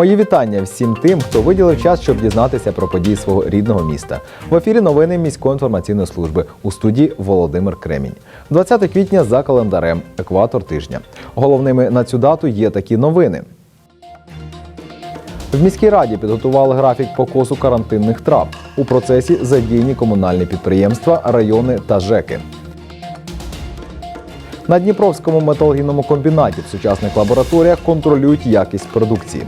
Мої вітання всім тим, хто виділив час, щоб дізнатися про події свого рідного міста. В ефірі новини міської інформаційної служби у студії Володимир Кремінь. 20 квітня за календарем, екватор тижня. Головними на цю дату є такі новини. В міській раді підготували графік покосу карантинних трав. У процесі задіяні комунальні підприємства, райони та ЖЕКи. На Дніпровському металургійному комбінаті в сучасних лабораторіях контролюють якість продукції.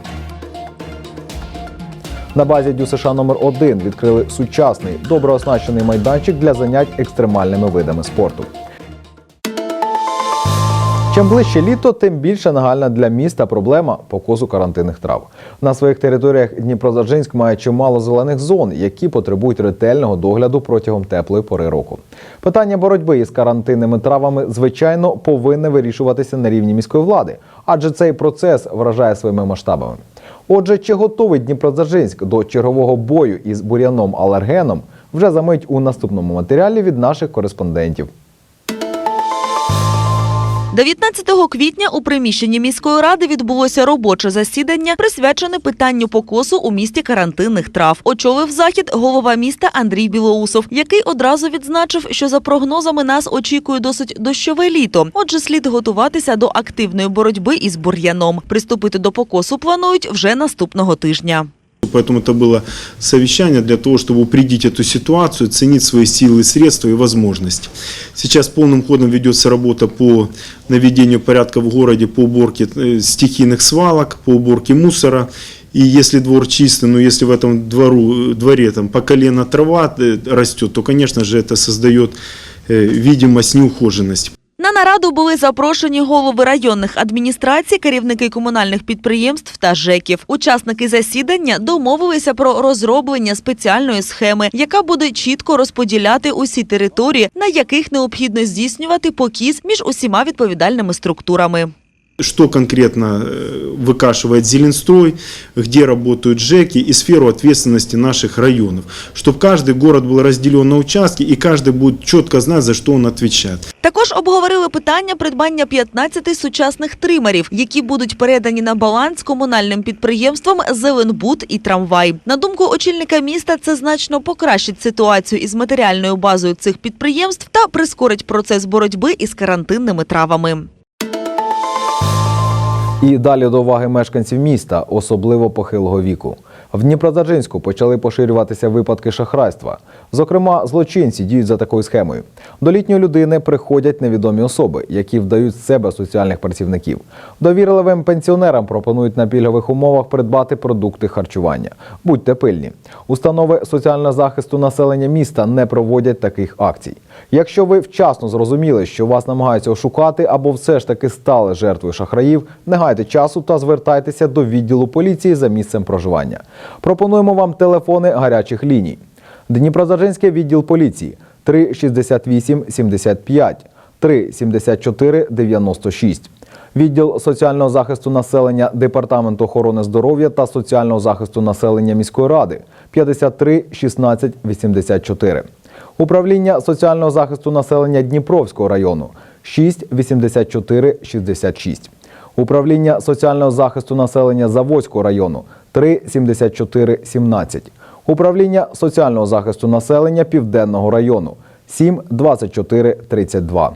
На базі ДЮСШ номер 1 відкрили сучасний, добре оснащений майданчик для занять екстремальними видами спорту. Чим ближче літо, тим більше нагальна для міста проблема покосу карантинних трав. На своїх територіях Дніпродзержинськ має чимало зелених зон, які потребують ретельного догляду протягом теплої пори року. Питання боротьби із карантинними травами, звичайно, повинне вирішуватися на рівні міської влади, адже цей процес вражає своїми масштабами. Отже, чи готовий Дніпродзержинськ до чергового бою із бур'яном-алергеном, вже за мить у наступному матеріалі від наших кореспондентів. 19 квітня у приміщенні міської ради відбулося робоче засідання, присвячене питанню покосу у місті карантинних трав. Очолив захід голова міста Андрій Білоусов, який одразу відзначив, що за прогнозами нас очікує досить дощове літо. Отже, слід готуватися до активної боротьби із бур'яном. Приступити до покосу планують вже наступного тижня. Поэтому это было совещание для того, чтобы упредить эту ситуацию, ценить свои силы, средства и возможности. Сейчас полным ходом ведется работа по наведению порядка в городе, по уборке э, стихийных свалок, по уборке мусора. И если двор чистый, но если в этом двору, дворе там, по колено трава э, растет, то, конечно же, это создает э, видимость неухоженности. На нараду були запрошені голови районних адміністрацій, керівники комунальних підприємств та ЖЕКів. Учасники засідання домовилися про розроблення спеціальної схеми, яка буде чітко розподіляти усі території, на яких необхідно здійснювати покіз між усіма відповідальними структурами что конкретно э, выкашивает Зеленстрой, где работают ЖЭКи и сферу ответственности наших районов. Чтобы каждый город был разделен на участки и каждый будет четко знать, за что он отвечает. Також обговорили питання придбання 15 сучасних тримерів, які будуть передані на баланс комунальним підприємствам Зеленбуд і Трамвай. На думку очільника міста, це значно покращить ситуацію із матеріальною базою цих підприємств та прискорить процес боротьби із карантинними травами. І далі до уваги мешканців міста, особливо похилого віку. В Дніпродзержинську почали поширюватися випадки шахрайства. Зокрема, злочинці діють за такою схемою. До літньої людини приходять невідомі особи, які вдають з себе соціальних працівників. Довірливим пенсіонерам пропонують на пільгових умовах придбати продукти харчування. Будьте пильні. Установи соціального захисту населення міста не проводять таких акцій. Якщо ви вчасно зрозуміли, що вас намагаються ошукати або все ж таки стали жертвою шахраїв, не гайте часу та звертайтеся до відділу поліції за місцем проживання. Пропонуємо вам телефони гарячих ліній. Дніпродзержинський відділ поліції 368 75 374 96. Відділ соціального захисту населення Департаменту охорони здоров'я та соціального захисту населення міської ради 53 16 84. Управління соціального захисту населення Дніпровського району 6 84 66. Управління соціального захисту населення Заводського району 3 74 17. Управління соціального захисту населення Південного району 7 24 32.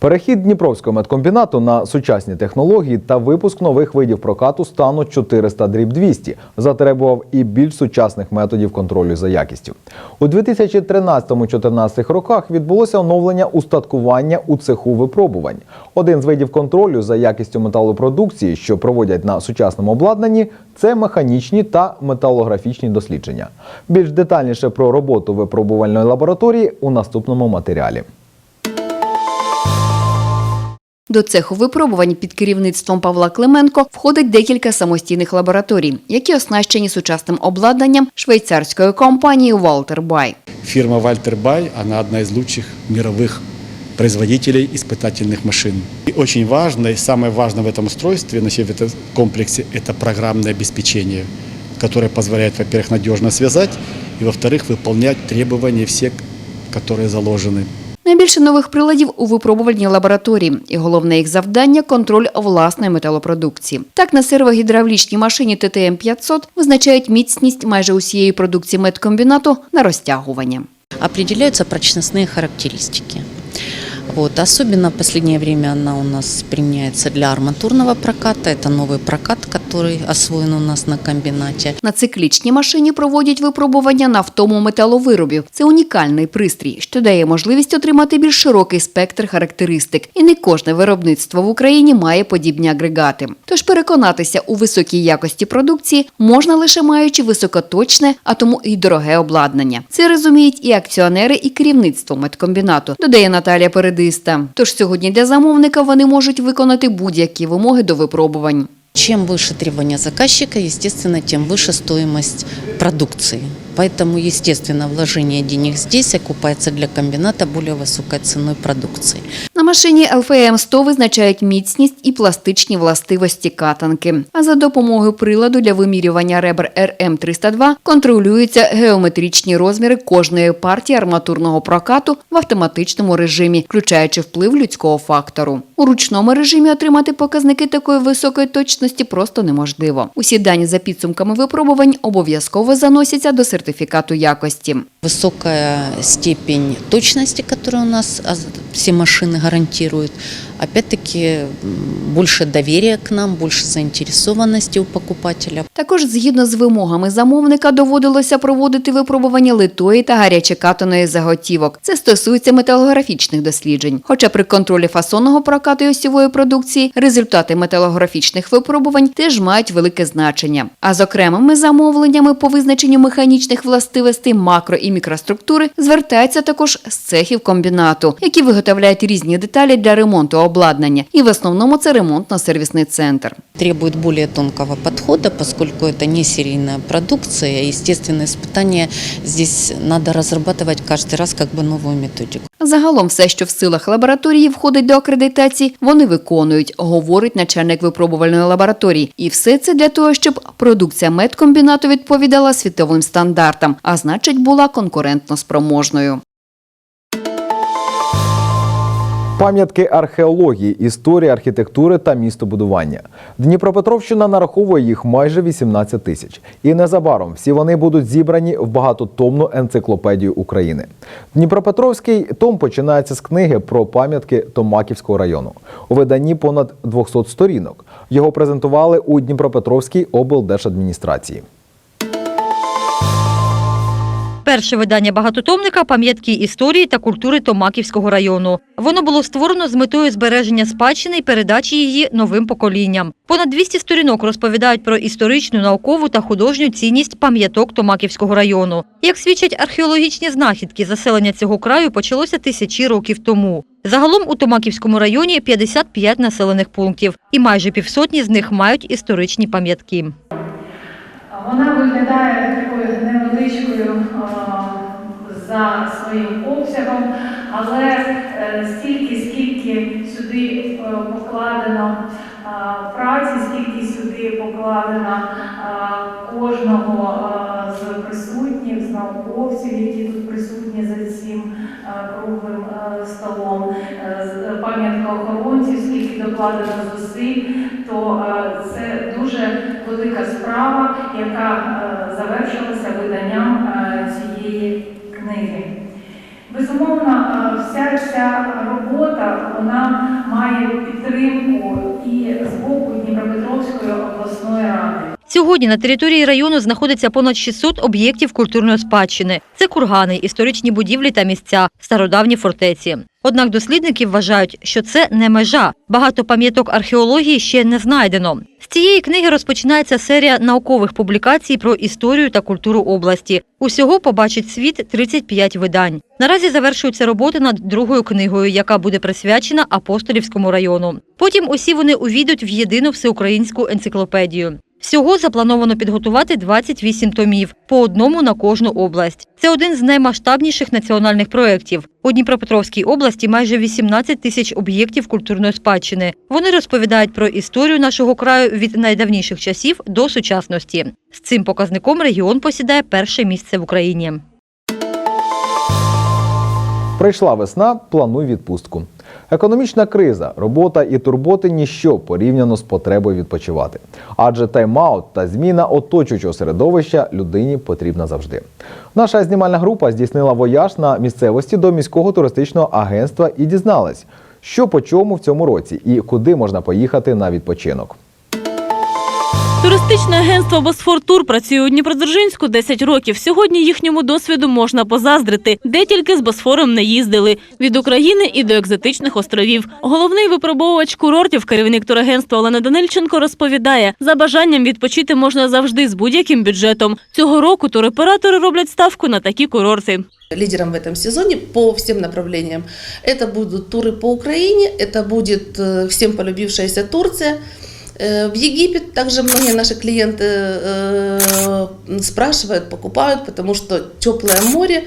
Перехід Дніпровського медкомбінату на сучасні технології та випуск нових видів прокату стану 400 дріб 200 затребував і більш сучасних методів контролю за якістю. У 2013-2014 роках відбулося оновлення устаткування у цеху випробувань. Один з видів контролю за якістю металопродукції, що проводять на сучасному обладнанні, це механічні та металографічні дослідження. Більш детальніше про роботу випробувальної лабораторії у наступному матеріалі. До цеху випробувань під керівництвом Павла Клименко входить декілька самостійних лабораторій, які оснащені сучасним обладнанням швейцарської компанії Walter Bay. Фирма Вальтер Бай, она одна из лучших мировых производителей испытательных машин. И очень важно, и самое важное в этом устройстве, значит, в этом комплексе, это программное обеспечение, которое позволяет, во-первых, надежно связать, и, во-вторых, выполнять требования все, которые заложены. Найбільше нових приладів у випробувальній лабораторії, і головне їх завдання контроль власної металопродукції. Так на сервогідравлічній машині ТТМ 500 визначають міцність майже усієї продукції медкомбінату на розтягування. Определяються прочностні характеристики. Вот. Особенно в последнее время она у нас применяется для арматурного проката. Это новый прокат, который освоен у нас на комбинате. На циклічній машині проводять випробування на втому металовиробів. Це унікальний пристрій, що дає можливість отримати більш широкий спектр характеристик. І не кожне виробництво в Україні має подібні агрегати. Тож переконатися у високій якості продукції можна лише маючи високоточне, а тому і дороге обладнання. Це розуміють і акціонери, і керівництво медкомбінату, додає Наталія Передиста. Тож сьогодні для замовника вони можуть виконати будь-які вимоги до випробувань. Чем выше требования заказчика, естественно, тем выше стоимость продукции. Поэтому, естественно, вложение денег здесь окупается для комбината более высокой ценой продукции. Машині LFM 100 визначають міцність і пластичні властивості катанки. А за допомогою приладу для вимірювання ребер RM302 контролюються геометричні розміри кожної партії арматурного прокату в автоматичному режимі, включаючи вплив людського фактору. У ручному режимі отримати показники такої високої точності просто неможливо. Усі дані за підсумками випробувань обов'язково заносяться до сертифікату якості. Высокая степень точности, которую у нас а, все машины гарантируют. Опять-таки м, больше доверия к нам, больше заинтересованности у покупателя. Також згідно з вимогами замовника доводилося проводити випробування литої та гарячекатаної заготівок. Це стосується металографічних досліджень. Хоча при контролі фасонного прокату і осьової продукції результати металографічних випробувань теж мають велике значення. А з окремими замовленнями по визначенню механічних властивостей макро і мікроструктури звертаються також з цехів комбінату, які виготовляють різні деталі для ремонту обладнання. І в основному це ремонтно-сервісний центр. Требует более тонкого подхода, поскольку это не серийная продукция. Естественные испытания здесь надо разрабатывать каждый раз как бы новую методику. Загалом все, що в силах лабораторії входить до акредитації, вони виконують, говорить начальник випробувальної лабораторії. І все це для того, щоб продукція медкомбінату відповідала світовим стандартам, а значить була конкурентно спроможною. Пам'ятки археології, історії, архітектури та містобудування. Дніпропетровщина нараховує їх майже 18 тисяч. І незабаром всі вони будуть зібрані в багатотомну енциклопедію України. Дніпропетровський том починається з книги про пам'ятки Томаківського району. У виданні понад 200 сторінок. Його презентували у Дніпропетровській облдержадміністрації. Перше видання багатотомника пам'ятки історії та культури Томаківського району. Воно було створено з метою збереження спадщини і передачі її новим поколінням. Понад 200 сторінок розповідають про історичну, наукову та художню цінність пам'яток Томаківського району. Як свідчать археологічні знахідки, заселення цього краю почалося тисячі років тому. Загалом у Томаківському районі 55 населених пунктів, і майже півсотні з них мають історичні пам'ятки. Вона виглядає такою невеличкою за своїм обсягом, але е, стільки, скільки сюди е, покладено праці, скільки сюди покладено кожного з присутніх, з науковців, які тут присутні за цим круглим столом, е, з пам'яткоохоронців, скільки докладено зусиль, то е, це дуже велика справа, яка е, завершилася виданням е, цієї книги. Безумовно, вся ця робота вона має підтримку і з боку Дніпропетровської обласної ради. Сьогодні на території району знаходиться понад 600 об'єктів культурної спадщини. Це кургани, історичні будівлі та місця, стародавні фортеці. Однак дослідники вважають, що це не межа. Багато пам'яток археології ще не знайдено. З цієї книги розпочинається серія наукових публікацій про історію та культуру області. Усього побачить світ 35 видань. Наразі завершуються роботи над другою книгою, яка буде присвячена Апостолівському району. Потім усі вони увійдуть в єдину всеукраїнську енциклопедію. Всього заплановано підготувати 28 томів, по одному на кожну область. Це один з наймасштабніших національних проєктів. У Дніпропетровській області майже 18 тисяч об'єктів культурної спадщини. Вони розповідають про історію нашого краю від найдавніших часів до сучасності. З цим показником регіон посідає перше місце в Україні. Прийшла весна, плануй відпустку. Економічна криза, робота і турботи ніщо порівняно з потребою відпочивати. Адже тайм-аут та зміна оточуючого середовища людині потрібна завжди. Наша знімальна група здійснила вояж на місцевості до міського туристичного агентства і дізналась, що по чому в цьому році і куди можна поїхати на відпочинок. Туристичне агентство Босфор Тур працює у Дніпродзержинську 10 років. Сьогодні їхньому досвіду можна позаздрити, де тільки з Босфором не їздили від України і до екзотичних островів. Головний випробовувач курортів, керівник турагентства Олена Данильченко розповідає: за бажанням відпочити можна завжди з будь-яким бюджетом. Цього року туроператори роблять ставку на такі курорти. лидером в этом сезоне по всем направлениям. Это будут туры по Украине, это будет э, всем полюбившаяся Турция. Э, В Египет также многие наши клиенты э, спрашивают, покупают, потому что теплое море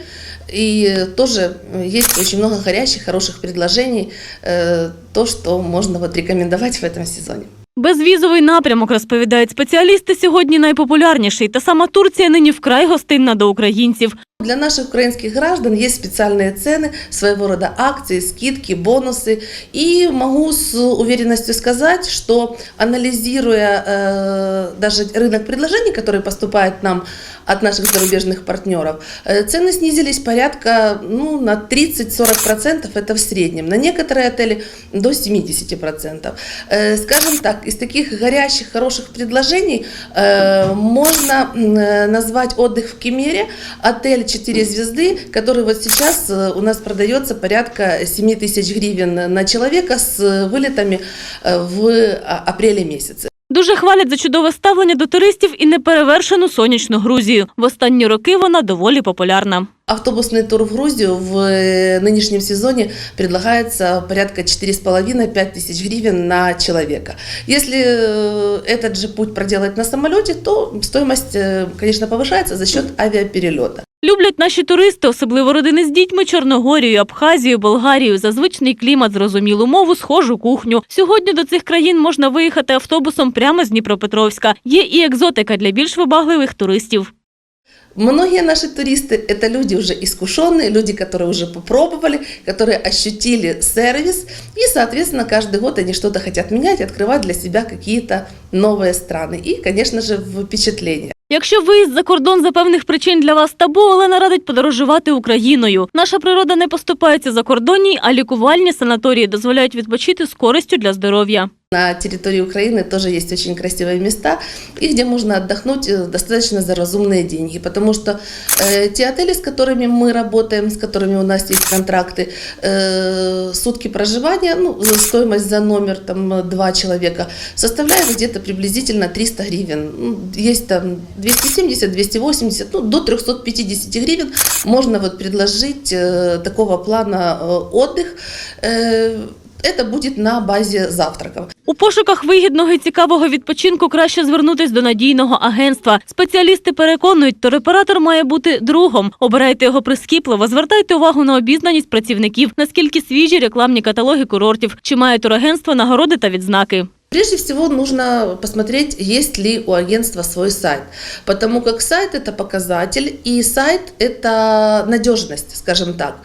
и тоже есть очень много горячих, хороших предложений, э, то, что можно вот рекомендовать в этом сезоне. Безвізовий напрямок, розповідають спеціалісти, сьогодні найпопулярніший. Та сама Турція нині вкрай гостинна до українців. Для наших украинских граждан есть специальные цены, своего рода акции, скидки, бонусы. И могу с уверенностью сказать, что анализируя э, даже рынок предложений, который поступает нам от наших зарубежных партнеров, э, цены снизились порядка ну, на 30-40%, это в среднем. На некоторые отели до 70%. Э, скажем так, из таких горящих, хороших предложений э, можно э, назвать отдых в Кемере, отель 4 звезды, который вот сейчас э, у нас продается порядка 7 тысяч гривен на человека с вылетами э, в а, апреле месяце. Дуже хвалять за чудове ставлення до туристів і неперевершену сонячну Грузію. В останні роки вона доволі популярна. Автобусный тур в Грузию в э, нынешнем сезоне предлагается порядка 4,5-5 тысяч гривен на человека. Если э, этот же путь проделать на самолете, то стоимость, э, конечно, повышается за счет авиаперелета. Люблять наші туристи, особливо родини з дітьми, Чорногорію, Абхазію, Болгарію, за звичний клімат, зрозумілу мову, схожу кухню. Сьогодні до цих країн можна виїхати автобусом прямо з Дніпропетровська. Є і екзотика для більш вибагливих туристів. Многие наши туристы – это люди уже искушенные, люди, которые уже попробовали, которые ощутили сервис, и, соответственно, каждый год они что-то хотят менять, открывать для себя какие-то новые страны и, конечно же, впечатления. Якщо виїзд за кордон за певних причин для вас табу, Олена радить подорожувати Україною. Наша природа не поступається за кордонній, а лікувальні санаторії дозволяють відпочити з користю для здоров'я. На территории Украины тоже есть очень красивые места, и где можно отдохнуть э, достаточно за разумные деньги, потому что э, те отели, с которыми мы работаем, с которыми у нас есть контракты, э, сутки проживания, ну, за стоимость за номер там э, два человека составляет где-то приблизительно 300 гривен. Ну, Есть там 270, 280, ну, до 350 гривен можно вот предложить э, такого плана э, отдых. Э, это будет на базі завтраків. У пошуках вигідного і цікавого відпочинку краще звернутись до надійного агентства. Спеціалісти переконують, туроператор має бути другом. Обирайте його прискіпливо, звертайте увагу на обізнаність працівників, наскільки свіжі рекламні каталоги курортів, чи має турагентство нагороди та відзнаки. Прежде всего нужно посмотреть, есть ли у агентства свой сайт, потому как сайт это показатель и сайт это надежность, скажем так.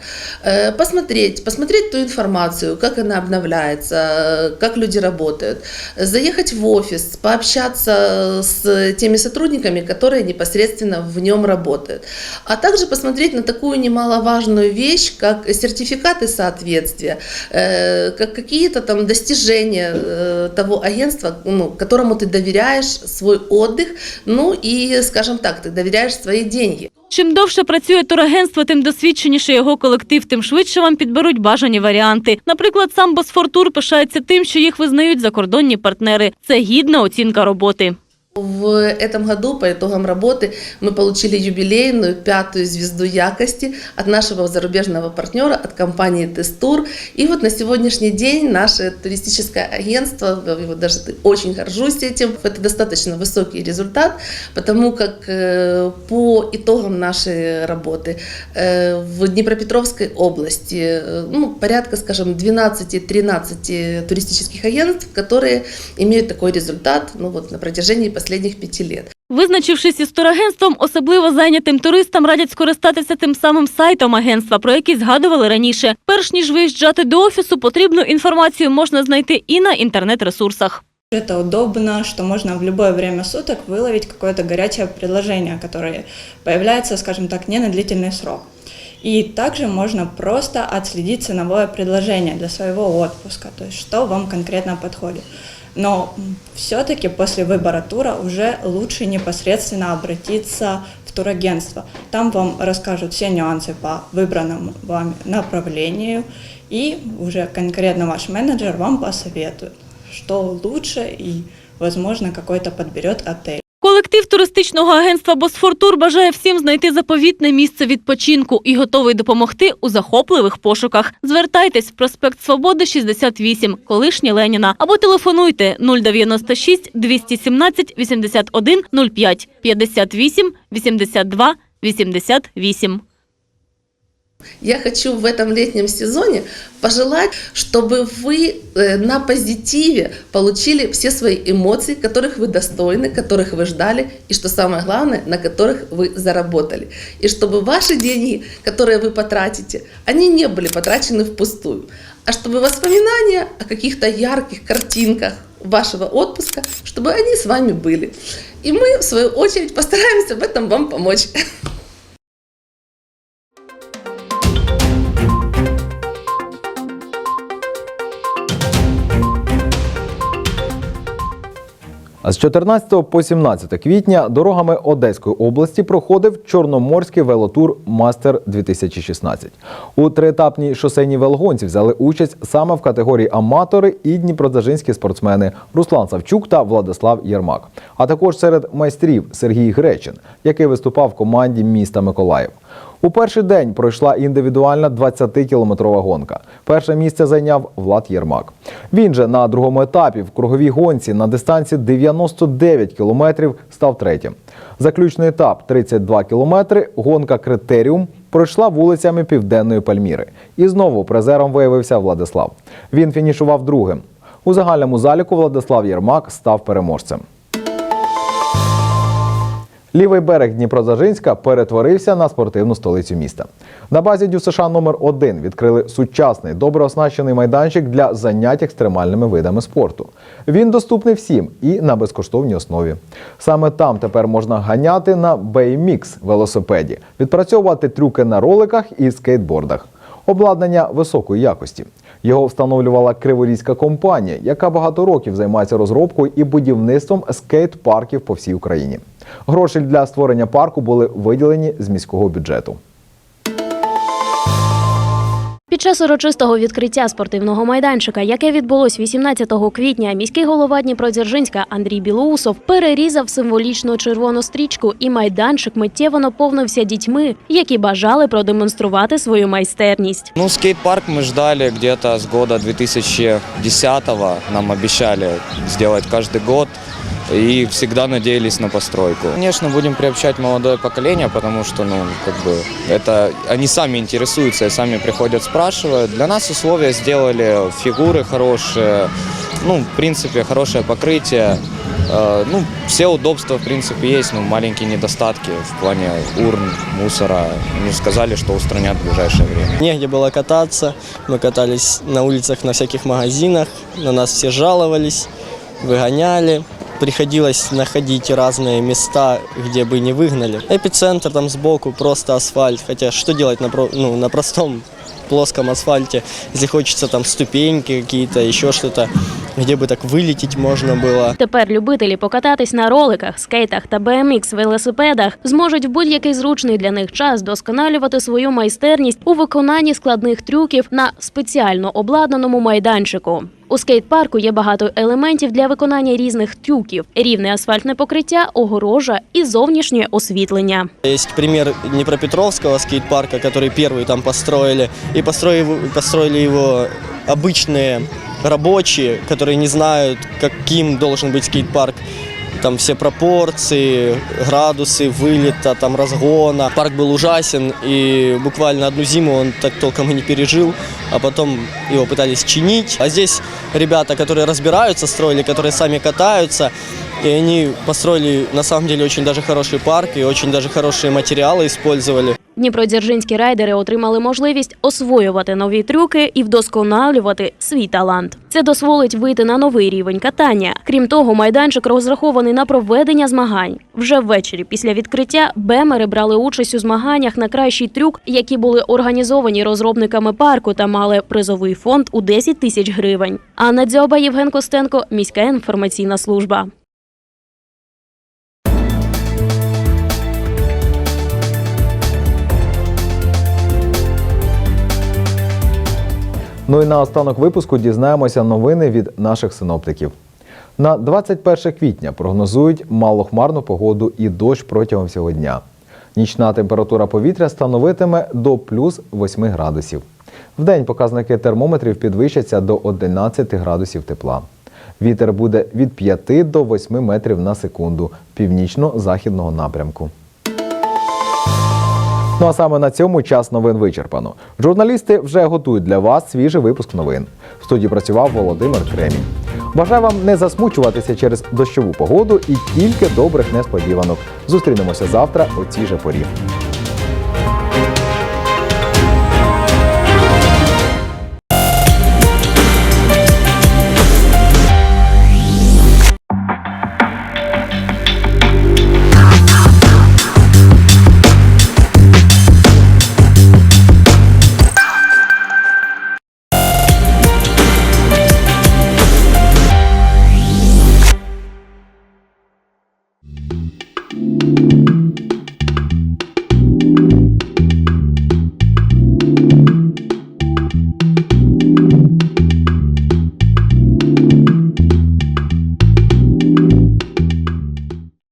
Э, Посмотреть, посмотреть ту информацию, как она обновляется, как люди работают, заехать в офис, пообщаться с теми сотрудниками, которые непосредственно в нем работают, а также посмотреть на такую немаловажную вещь, как сертификаты соответствия, э, как какие-то там достижения э, того агентства, ну, которому ты доверяешь свой отдых, ну и, скажем так, ты доверяешь свои деньги. Чим довше працює турагентство, тим досвідченіше його колектив, тим швидше вам підберуть бажані варіанти. Наприклад, сам Босфортур пишається тим, що їх визнають закордонні партнери. Це гідна оцінка роботи. В этом году по итогам работы мы получили юбилейную пятую звезду якости от нашего зарубежного партнера, от компании Тестур. И вот на сегодняшний день наше туристическое агентство, его даже очень горжусь этим, это достаточно высокий результат, потому как э, по итогам нашей работы э, в Днепропетровской области э, ну, порядка, скажем, 12-13 туристических агентств, которые имеют такой результат ну, вот, на протяжении последних пяти лет. Визначившись із турагентством, особливо зайнятим туристам радять скористатися тим самим сайтом агентства, про який згадували раніше. Перш ніж виїжджати до офісу, потрібну інформацію можна знайти і на інтернет-ресурсах. Это удобно, что можно в любое время суток выловить какое-то горячее предложение, которое появляется, скажем так, не на длительный срок. И также можно просто отследить ценовое предложение для своего отпуска, то есть что вам конкретно подходит. Но все-таки после выбора тура уже лучше непосредственно обратиться в турагентство. Там вам расскажут все нюансы по выбранному вами направлению, и уже конкретно ваш менеджер вам посоветует, что лучше и, возможно, какой-то подберет отель. Колектив туристичного агентства Босфортур бажає всім знайти заповітне місце відпочинку і готовий допомогти у захопливих пошуках. Звертайтесь в проспект Свободи 68, колишні Леніна, або телефонуйте 096 217 81 05 58 82 88. Я хочу в этом летнем сезоне пожелать, чтобы вы э, на позитиве получили все свои эмоции, которых вы достойны, которых вы ждали, и что самое главное, на которых вы заработали. И чтобы ваши деньги, которые вы потратите, они не были потрачены впустую, а чтобы воспоминания о каких-то ярких картинках вашего отпуска, чтобы они с вами были. И мы, в свою очередь, постараемся в этом вам помочь. З 14 по 17 квітня дорогами Одеської області проходив Чорноморський велотур Мастер 2016. У триетапній шосейній велогонці взяли участь саме в категорії аматори і дніпродзержинські спортсмени Руслан Савчук та Владислав Єрмак. А також серед майстрів Сергій Гречин, який виступав в команді міста Миколаїв. У перший день пройшла індивідуальна 20-кілометрова гонка. Перше місце зайняв Влад Єрмак. Він же на другому етапі в круговій гонці на дистанції 99 кілометрів став третім. Заключний етап 32 кілометри. Гонка Критеріум пройшла вулицями Південної Пальміри. І знову призером виявився Владислав. Він фінішував другим. У загальному заліку Владислав Єрмак став переможцем. Лівий берег Дніпродзержинська перетворився на спортивну столицю міста. На базі ДЮСШ номер 1 відкрили сучасний, добре оснащений майданчик для занять екстремальними видами спорту. Він доступний всім і на безкоштовній основі. Саме там тепер можна ганяти на BMX велосипеді, відпрацьовувати трюки на роликах і скейтбордах. Обладнання високої якості. Його встановлювала криворізька компанія, яка багато років займається розробкою і будівництвом скейт-парків по всій Україні. Гроші для створення парку були виділені з міського бюджету. Під час урочистого відкриття спортивного майданчика, яке відбулось 18 квітня, міський голова Дніпродзержинська Андрій Білоусов перерізав символічну червону стрічку, і майданчик миттєво наповнився дітьми, які бажали продемонструвати свою майстерність. Ну, скейт-парк мы ждали где-то с года 2010-го. Нам обещали сделать каждый год и всегда надеялись на постройку. Конечно, будем приобщать молодое поколение, потому что, ну, как бы, это они сами интересуются и сами приходят, спрашивают. Для нас условия сделали фигуры хорошие, ну, в принципе, хорошее покрытие. Э, Ну, все удобства, в принципе, есть, но маленькие недостатки в плане урн, мусора. Они сказали, что устранят в ближайшее время. Негде было кататься. Мы катались на улицах, на всяких магазинах. На нас все жаловались, выгоняли. Приходилось находить разные места, где бы не выгнали. Эпицентр там сбоку, просто асфальт. Хотя что делать на, про- ну, на простом плоском асфальте, если хочется там ступеньки какие-то, еще что-то, где бы так вылететь можно было. Тепер любителі покататись на роликах, скейтах та BMX велосипедах зможуть в будь-який зручний для них час досконалювати свою майстерність у виконанні складних трюків на спеціально обладнаному майданчику. У скейт-парку є багато елементів для виконання різних трюків: рівне асфальтне покриття, огорожа і зовнішнє освітлення. Есть пример Днепропетровского скейт-парка, который первый там построили. И построили, его- построили его обычные рабочие, которые не знают, каким должен быть скейт-парк. там все пропорции, градусы вылета, там разгона. Парк был ужасен, и буквально одну зиму он так толком и не пережил, а потом его пытались чинить. А здесь ребята, которые разбираются, строили, которые сами катаются, и они построили на самом деле очень даже хороший парк и очень даже хорошие материалы использовали. Дніпродзержинські райдери отримали можливість освоювати нові трюки і вдосконалювати свій талант. Це дозволить вийти на новий рівень катання. Крім того, майданчик розрахований на проведення змагань. Вже ввечері після відкриття бемери брали участь у змаганнях на кращий трюк, які були організовані розробниками парку та мали призовий фонд у 10 тисяч гривень. Анна Дзьоба, Євген Костенко, міська інформаційна служба. Ну і на останок випуску дізнаємося новини від наших синоптиків. На 21 квітня прогнозують малохмарну погоду і дощ протягом всього дня. Нічна температура повітря становитиме до плюс 8 градусів. Вдень показники термометрів підвищаться до 11 градусів тепла. Вітер буде від 5 до 8 метрів на секунду північно-західного напрямку. Ну а саме на цьому час новин вичерпано. Журналісти вже готують для вас свіжий випуск новин. В студії працював Володимир Кремінь. Бажаю вам не засмучуватися через дощову погоду і тільки добрих несподіванок. Зустрінемося завтра у цій же порі.